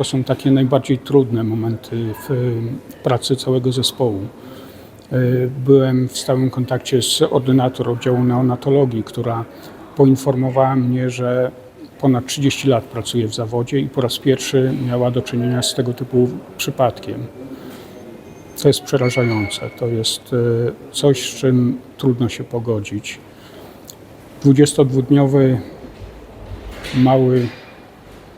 to są takie najbardziej trudne momenty w pracy całego zespołu. Y, Byłem w stałym kontakcie z ordynator oddziału neonatologii, która poinformowała mnie, że ponad 30 lat pracuje w zawodzie i po raz pierwszy miała do czynienia z tego typu przypadkiem. To jest przerażające. To jest y, coś, z czym trudno się pogodzić. 22-dniowy mały,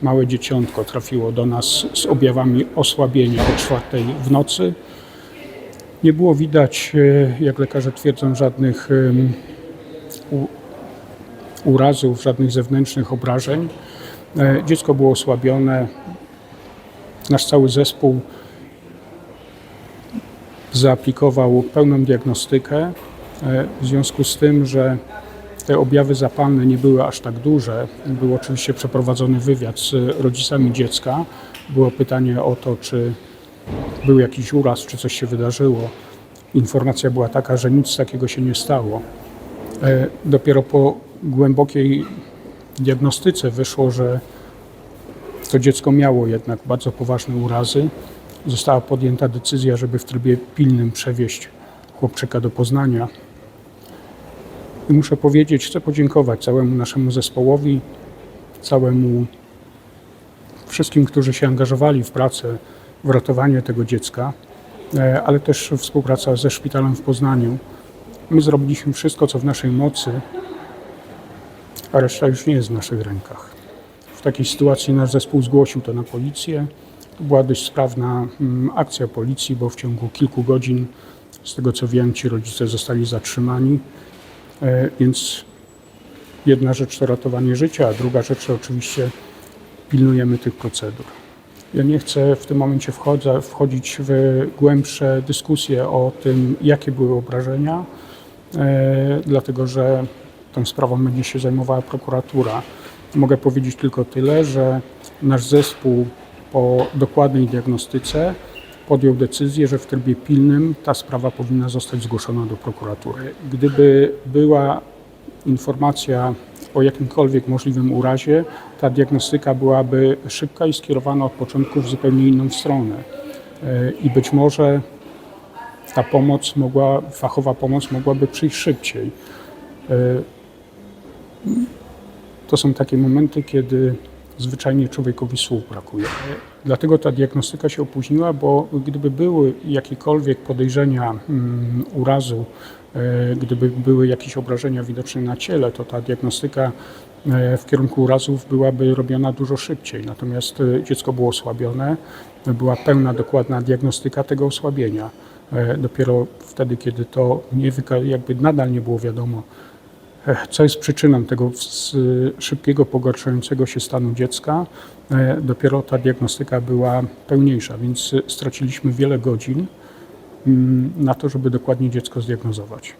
małe dzieciątko trafiło do nas z objawami osłabienia o czwartej w nocy. Nie było widać, y, jak lekarze twierdzą, żadnych urazów, żadnych zewnętrznych obrażeń. E, Dziecko było osłabione. Nasz cały zespół zaaplikował pełną diagnostykę. e, W związku z tym, że te objawy zapalne nie były aż tak duże, był oczywiście przeprowadzony wywiad z rodzicami dziecka. Było pytanie o to, czy był jakiś uraz, czy coś się wydarzyło. Informacja była taka, że nic takiego się nie stało. E, Dopiero po głębokiej diagnostyce wyszło, że to dziecko miało jednak bardzo poważne urazy. Została podjęta decyzja, żeby w trybie pilnym przewieźć chłopczyka do Poznania. I muszę powiedzieć, chcę podziękować całemu naszemu zespołowi, całemu wszystkim, którzy się angażowali w pracę, w ratowanie tego dziecka, e, ale też współpraca ze szpitalem w Poznaniu. My zrobiliśmy wszystko, co w naszej mocy, a reszta już nie jest w naszych rękach. W takiej sytuacji nasz zespół zgłosił to na policję. To była dość sprawna mm, akcja policji, bo w ciągu kilku godzin, z tego co wiem, ci rodzice zostali zatrzymani. E, Więc jedna rzecz to ratowanie życia, a druga rzecz to oczywiście pilnujemy tych procedur. Ja nie chcę w tym momencie wchodzić w głębsze dyskusje o tym, jakie były obrażenia, e, dlatego że tą sprawą będzie się zajmowała prokuratura. Mogę powiedzieć tylko tyle, że nasz zespół po dokładnej diagnostyce podjął decyzję, że w trybie pilnym ta sprawa powinna zostać zgłoszona do prokuratury. Gdyby była informacja o jakimkolwiek możliwym urazie, ta diagnostyka byłaby szybka i skierowana od początku w zupełnie inną stronę. E, I być może ta pomoc mogła, fachowa pomoc mogłaby przyjść szybciej. E, To są takie momenty, kiedy zwyczajnie człowiekowi słów brakuje. Dlatego ta diagnostyka się opóźniła, bo gdyby były jakiekolwiek podejrzenia mm, urazu, e, gdyby były jakieś obrażenia widoczne na ciele, to ta diagnostyka e, w kierunku urazów byłaby robiona dużo szybciej. Natomiast e, dziecko było osłabione, była pełna, dokładna diagnostyka tego osłabienia. Dopiero wtedy, kiedy to nie jakby nadal nie było wiadomo, co jest przyczyną tego szybkiego pogarszającego się stanu dziecka. E, Dopiero ta diagnostyka była pełniejsza, więc e, straciliśmy wiele godzin mm, na to, żeby dokładnie dziecko zdiagnozować.